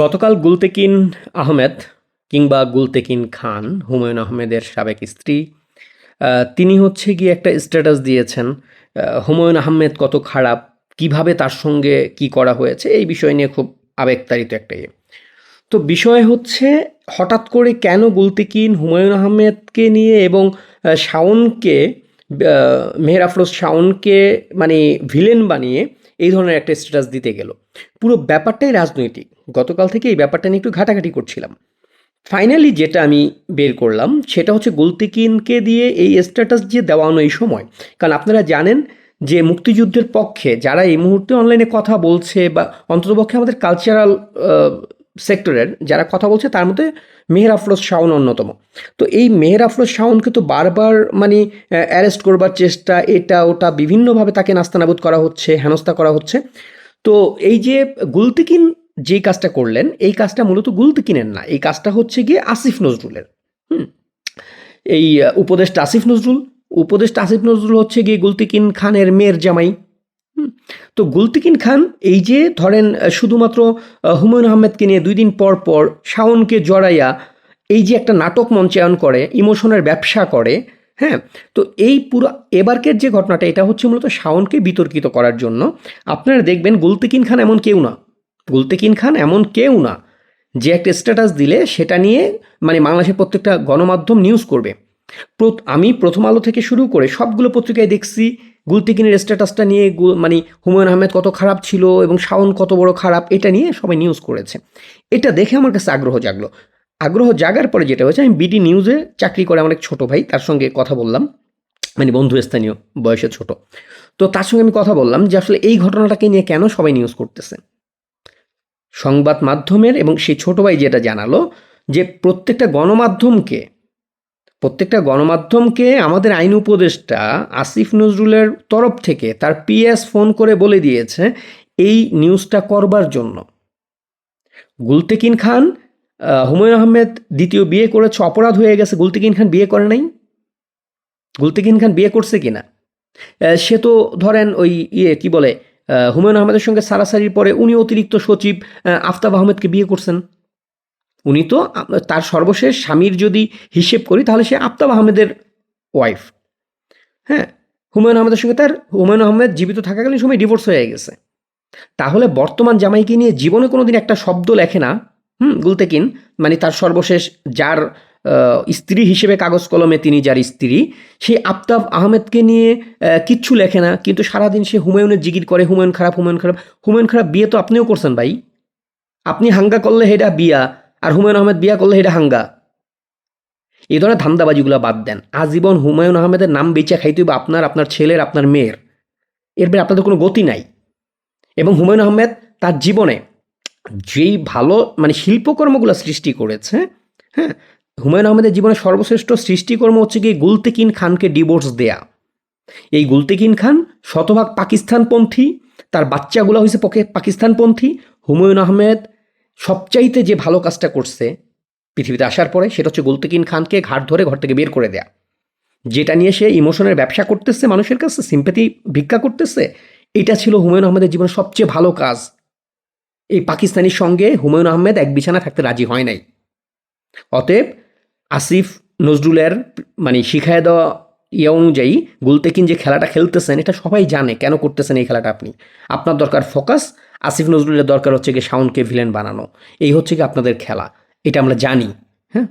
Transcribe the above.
গতকাল গুলতেকিন আহমেদ কিংবা গুলতেকিন খান, হুমায়ুন আহমেদের সাবেক স্ত্রী তিনি হচ্ছে গিয়ে একটা স্ট্যাটাস দিয়েছেন হুমায়ুন আহমেদ কত খারাপ, কীভাবে তার সঙ্গে কি করা হয়েছে, এই বিষয় নিয়ে খুব আবেগতাড়িত একটা ইয়ে। তো বিষয় হচ্ছে, হঠাৎ করে কেন গুলতেকিন হুমায়ুন আহমেদকে নিয়ে এবং শাওনকে মেহের আফরোজ শাওনকে মানে ভিলেন বানিয়ে এই ধরনের একটা স্ট্যাটাস দিতে গেল। পুরো ব্যাপারটাই রাজনৈতিক। গতকাল থেকে এই ব্যাপারটা নিয়ে একটু ঘাটাঘাটি করছিলাম। ফাইনালি যেটা আমি বের করলাম, সেটা হচ্ছে গুলতিকিনকে দিয়ে এই স্ট্যাটাস যে দেওয়ানো এই সময়। কারণ আপনারা জানেন যে মুক্তিযুদ্ধের পক্ষে যারা এই মুহূর্তে অনলাইনে কথা বলছে বা অন্ততপক্ষে আমাদের কালচারাল সেক্টরের যারা কথা বলছে তার মধ্যে মেহের আফরোজ শাওন অন্যতম। তো এই মেহের আফরোজ শাওনকে তো বারবার মানে অ্যারেস্ট করবার চেষ্টা এটা ওটা বিভিন্নভাবে তাকে নাস্তানাবুদ করা হচ্ছে হেনস্থা করা হচ্ছে। তো এই যে গুলতিকিন যেই কাজটা করলেন এই কাজটা মূলত গুলতিকিনের না এই কাজটা হচ্ছে গিয়ে আসিফ নজরুলের। হুম? এই আহ, উপদেষ্টা আসিফ নজরুল উপদেষ্টা আসিফ নজরুল হচ্ছে গিয়ে গুলতিকিন খানের মেয়ের জামাই। তো গুলতিকিন খান, এই যে ধরেন শুধুমাত্র হুমায়ুন আহমেদকে নিয়ে দুই দিন পর পর শাওনকে জড়াইয়া এই যে একটা নাটক মঞ্চায়ন করে, ইমোশনের ব্যবসা করে হ্যাঁ? তো এই পুরো, এবারকের যে ঘটনাটা, এটা হচ্ছে মূলত শাওনকে বিতর্কিত করার জন্য। আপনারা দেখবেন গুলতিকিন খান এমন কেউ না। গুলতিকিন খান এমন কেউ না যে একটা স্ট্যাটাস দিলে সেটা নিয়ে মানে বাংলাদেশের প্রত্যেকটা গণমাধ্যম নিউজ করবে। আমি প্রথম আলো থেকে শুরু করে সবগুলো পত্রিকায় দেখছি গুলতিকিনের স্ট্যাটাসটা নিয়ে মানে হুমায়ুন আহমেদ কত খারাপ ছিল এবং শাওন কত বড় খারাপ, এটা নিয়ে সবাই নিউজ করেছে। এটা দেখে আমার কাছে আগ্রহ জাগলো। আগ্রহ জাগার পরে যেটা হয়েছে, আমি বিডি নিউজে চাকরি করে আমার এক ছোটো ভাই, তার সঙ্গে কথা বললাম। মানে বন্ধু স্থানীয়, বয়সে ছোট। তো তার সঙ্গে আমি কথা বললাম যে, আসলে এই ঘটনাটাকে নিয়ে কেন সবাই নিউজ করতেছে? সংবাদ মাধ্যমের এবং সেই ছোট ভাই যেটা জানালো যে, প্রত্যেকটা গণমাধ্যমকে প্রত্যেকটা গণমাধ্যমকে আমাদের আইন উপদেষ্টা আসিফ নজরুলের তরফ থেকে তার পিএস ফোন করে বলে দিয়েছে এই নিউজটা করবার জন্য। গুলতেকিন খান হুমায়ুন আহমেদ দ্বিতীয় বিয়ে করেছে অপরাধ হয়ে গেছে গুলতেকিন খান বিয়ে করে নাই? গুলতেকিন খান বিয়ে করছে কিনা? আহ, সে তো ধরেন ওই ইয়ে কি বলে হুমায়ুন আহমেদের সঙ্গে সারাসারির পরে উনি অতিরিক্ত সচিব আফতাব আহমেদকে বিয়ে করছেন। উনি তো তার সর্বশেষ স্বামীর যদি হিসেব করি, তাহলে সে আফতাব আহমেদের ওয়াইফ হ্যাঁ হুমায়ুন আহমেদের সঙ্গে তার, হুমায়ুন আহমেদ জীবিত থাকাকালীন সময় ডিভোর্স হয়ে গেছে। তাহলে বর্তমান জামাইকে নিয়ে জীবনে কোনোদিন একটা শব্দ লেখে না, হুম, গুলতেকিন। মানে তার সর্বশেষ যার স্ত্রী হিসেবে কাগজ কলমে তিনি যার স্ত্রী সেই আফতাব আহমেদকে নিয়ে কিচ্ছু লেখে না। কিন্তু সারাদিন সে হুমায়ুনের জিগির করে, হুমায়ুন খারাপ হুমায়ুন খারাপ। হুমায়ুন খারাপ বিয়ে তো আপনিও করছেন ভাই। আপনি হাঙ্গা করলে হেটা বিয়া। আর হুমায়ুন আহমেদ বিয়া করলে হেটা হাঙ্গা। এই ধরনের ধান্দাবাজিগুলো বাদ দেন। আজীবন হুমায়ুন আহমেদের নাম বেচা খাইতে হবে আপনার আপনার ছেলের, আপনার মেয়ের। এরপরে আপনাদের কোনো গতি নাই। এবং হুমায়ুন আহমেদ তার জীবনে যেই ভালো মানে শিল্পকর্মগুলো সৃষ্টি করেছে হ্যাঁ হুমায়ুন আহমেদের জীবনে সর্বশ্রেষ্ঠ সৃষ্টিকর্ম হচ্ছে গিয়ে গুলতেকিন খানকে ডিভোর্স দেয়া। এই গুলতেকিন খান শতভাগ পাকিস্তানপন্থী, তার বাচ্চাগুলো হয়েছে পক্ষে পাকিস্তানপন্থী। হুমায়ুন আহমেদ সবচাইতে যে ভালো কাজটা করছে পৃথিবীতে আসার পরে, সেটা হচ্ছে গুলতেকিন খানকে ঘাট ধরে ঘর থেকে বের করে দেয়া। যেটা নিয়ে সে ইমোশনের ব্যবসা করতেছে মানুষের কাছে সিম্পাতি ভিক্ষা করতেছে, এটা ছিল হুমায়ুন আহমেদের জীবনের সবচেয়ে ভালো কাজ। এই পাকিস্তানির সঙ্গে হুমায়ুন আহমেদ এক বিছানা থাকতে রাজি হয় নাই। অতএব আসিফ নজরুলের মানে শিখায় দেওয়া ইয়ে অনুযায়ী গুলতেকিন যে খেলাটা খেলতেছেন, এটা সবাই জানে কেন করতেছেন এই খেলাটা আপনি। আপনার দরকার ফোকাস আসিফ নজরুলের দরকার হচ্ছে গিয়ে শাওনকে ভিলেন বানানো। এই হচ্ছে কি আপনাদের খেলা। এটা আমরা জানি হ্যাঁ?